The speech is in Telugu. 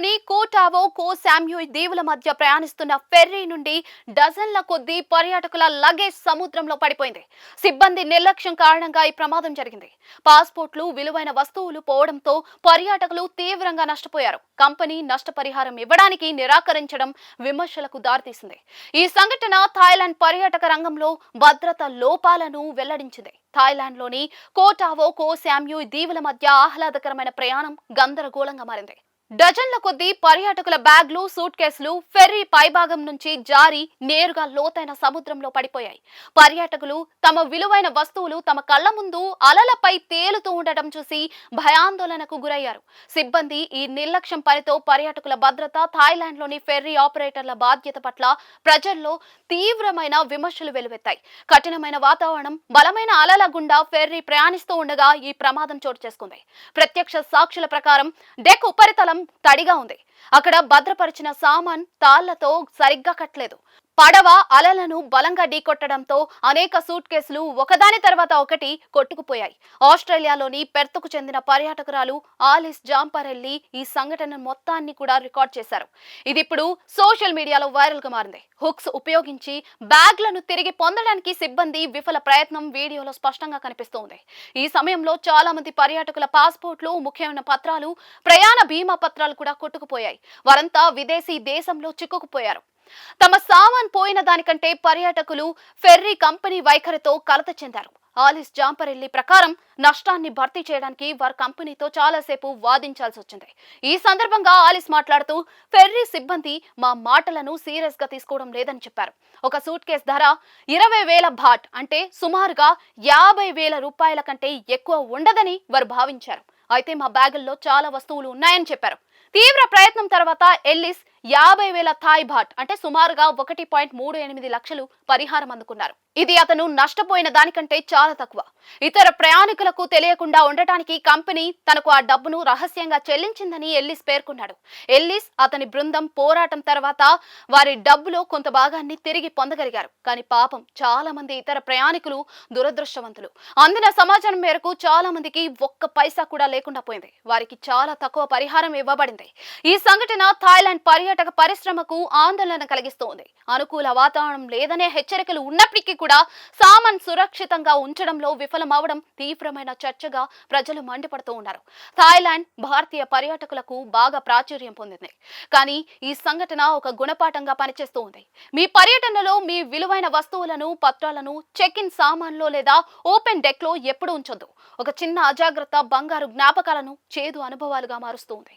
థాయిలాండ్లోని కోటావో కో శామ్యూయ్ దీవుల మధ్య ప్రయాణిస్తున్న ఫెర్రీ నుండి డజన్ల కొద్దీ పర్యాటకుల లగేజ్ సముద్రంలో పడిపోయింది. సిబ్బంది నిర్లక్ష్యం కారణంగా ఈ ప్రమాదం జరిగింది. పాస్పోర్ట్లు విలువైన వస్తువులు పోవడంతో పర్యాటకులు తీవ్రంగా నష్టపోయారు. కంపెనీ నష్టపరిహారం ఇవ్వడానికి నిరాకరించడం విమర్శలకు దారితీసింది. ఈ సంఘటన థాయిలాండ్ పర్యాటక రంగంలో భద్రత లోపాలను వెల్లడించింది. థాయిలాండ్లోని కోటావో కో శామ్యూయ్ దీవుల మధ్య ఆహ్లాదకరమైన ప్రయాణం గందరగోళంగా మారింది. డజన్ల కొద్దీ పర్యాటకుల బ్యాగ్లు సూట్ కేసులు ఫెర్రీ పైభాగం నుంచి జారి నేరుగా లోతైన సముద్రంలో పడిపోయాయి. పర్యాటకులు తమ విలువైన వస్తువులు తమ కళ్ళ ముందు అలలపై తేలుతూ ఉండటం చూసి భయాందోళనకు గురయ్యారు. సిబ్బంది ఈ నిర్లక్ష్యం పనితో పర్యాటకుల భద్రత థాయిలాండ్లోని ఫెర్రీ ఆపరేటర్ల బాధ్యత పట్ల ప్రజల్లో తీవ్రమైన విమర్శలు వెలువెత్తాయి. కఠినమైన వాతావరణం బలమైన అలల గుండా ఫెర్రీ ప్రయాణిస్తూ ఉండగా ఈ ప్రమాదం చోటు చేసుకుంది. ప్రత్యక్ష సాక్షుల ప్రకారం డెక్ ఉపరితలం తడిగా ఉంది. అక్కడ భద్రపరిచిన సామాన్ తాళ్ళతో సరిగ్గా కట్టలేదు. పడవ అలలను బలంగా ఢీకొట్టడంతో అనేక సూట్ కేసులు ఒకదాని తర్వాత ఒకటి కొట్టుకుపోయాయి. ఆస్ట్రేలియాలోని పెర్త్కు చెందిన పర్యాటకురాలు ఆలిస్ జాంపరెల్లి ఈ సంఘటన మొత్తాన్ని కూడా రికార్డ్ చేశారు. ఇది ఇప్పుడు సోషల్ మీడియాలో వైరల్గా మారింది. హుక్స్ ఉపయోగించి బ్యాగ్లను తిరిగి పొందడానికి సిబ్బంది విఫల ప్రయత్నం వీడియోలో స్పష్టంగా కనిపిస్తోంది. ఈ సమయంలో చాలా మంది పర్యాటకుల పాస్పోర్ట్లు ముఖ్యమైన పత్రాలు ప్రయాణ బీమా పత్రాలు కూడా కొట్టుకుపోయాయి. వారంతా విదేశీ దేశంలో చిక్కుకుపోయారు. తమ సామాన్ పోయిన దానికంటే పర్యాటకులు ఫెర్రీ కంపెనీ వైఖరితో కలత చెందారు. ఆలిస్ జాంపరెల్లి ప్రకారం నష్టాన్ని భర్తీ చేయడానికి వారి కంపెనీతో చాలాసేపు వాదించాల్సి వచ్చింది. ఈ సందర్భంగా ఆలిస్ మాట్లాడుతూ ఫెర్రీ సిబ్బంది మా మాటలను సీరియస్గా తీసుకోవడం లేదని చెప్పారు. ఒక సూట్ కేస్ ధర ఇరవై వేల భాట్ అంటే సుమారుగా యాభై వేల రూపాయల కంటే ఎక్కువ ఉండదని వారు భావించారు. అయితే మా బ్యాగుల్లో చాలా వస్తువులు ఉన్నాయని చెప్పారు. తీవ్ర ప్రయత్నం తర్వాత ఎల్లిస్ యాభై వేల థాయ్ బాట్ అంటే సుమారుగా ఒకటి పాయింట్ మూడు ఎనిమిది లక్షలు పరిహారం అందుకున్నారు. ఇది అతను నష్టపోయిన దానికంటే చాలా తక్కువ. ఇతర ప్రయాణికులకు తెలియకుండా ఉండటానికి కంపెనీ తనకు ఆ డబ్బును రహస్యంగా చెల్లించిందని ఎల్లిస్ పేర్కొన్నాడు. ఎల్లిస్ అతని బృందం పోరాటం తర్వాత వారి డబ్బులో కొంత భాగాన్ని తిరిగి పొందగలిగారు. కానీ పాపం చాలా మంది ఇతర ప్రయాణికులు దురదృష్టవంతులు. అందిన సమాచారం మేరకు చాలా మందికి ఒక్క పైసా కూడా లేకుండా పోయింది. వారికి చాలా తక్కువ పరిహారం ఇవ్వబడింది. ఈ సంఘటన థాయిలాండ్ పర్యాటక పరిశ్రమకు ఆందోళన కలిగిస్తోంది. అనుకూల వాతావరణం లేదనే హెచ్చరికలు ఉన్నప్పటికీ కూడా సామాన్ సురక్షితంగా ఉంచడంలో విఫలమవడం తీవ్రమైన చర్చగా ప్రజలు మండిపడుతూ ఉన్నారు. థాయిలాండ్ భారతీయ పర్యాటకులకు బాగా ప్రాచుర్యం పొందింది. కానీ ఈ సంఘటన ఒక గుణపాఠంగా పనిచేస్తూ ఉంది. మీ పర్యటనలో మీ విలువైన వస్తువులను పత్రాలను చెక్ ఇన్ సామాన్లో లేదా ఓపెన్ డెక్లో ఎప్పుడు ఉంచొద్దు. ఒక చిన్న అజాగ్రత్త బంగారు జ్ఞాపకాలను చేదు అనుభవాలుగా మారుస్తుంది